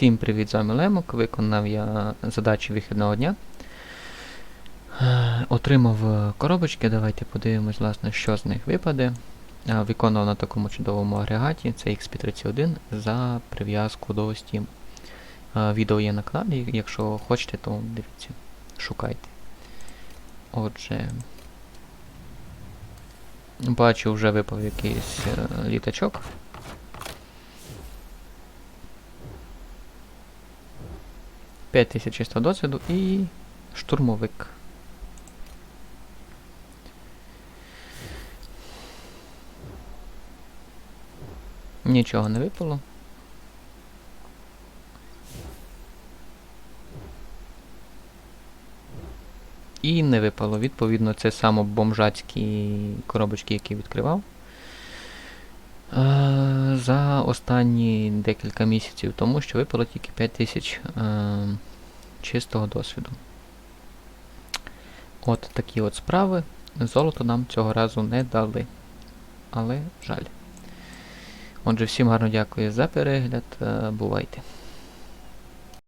Всім привіт, з вами Лемок. Виконав я задачі вихідного дня. Е, Отримав е, коробочки. Давайте подивимось, власне, що з них випаде. Е, Виконав на такому чудовому агрегаті, це XP31 за прив'язку до Steam. Відео є на каналі, якщо хочете, то дивіться, шукайте. Отже. Бачу, вже випав якийсь літачок. П'ять тисяч чисто досвіду і штурмовик. Нічого не випало. І не випало. Відповідно, це саме бомжацькі коробочки, які відкривав. За останні декілька місяців тому, що випало тільки 5000 е, чистого досвіду. От такі от справи. Золото нам цього разу не дали. Але жаль. Отже, всім гарно дякую за перегляд. Е, Бувайте.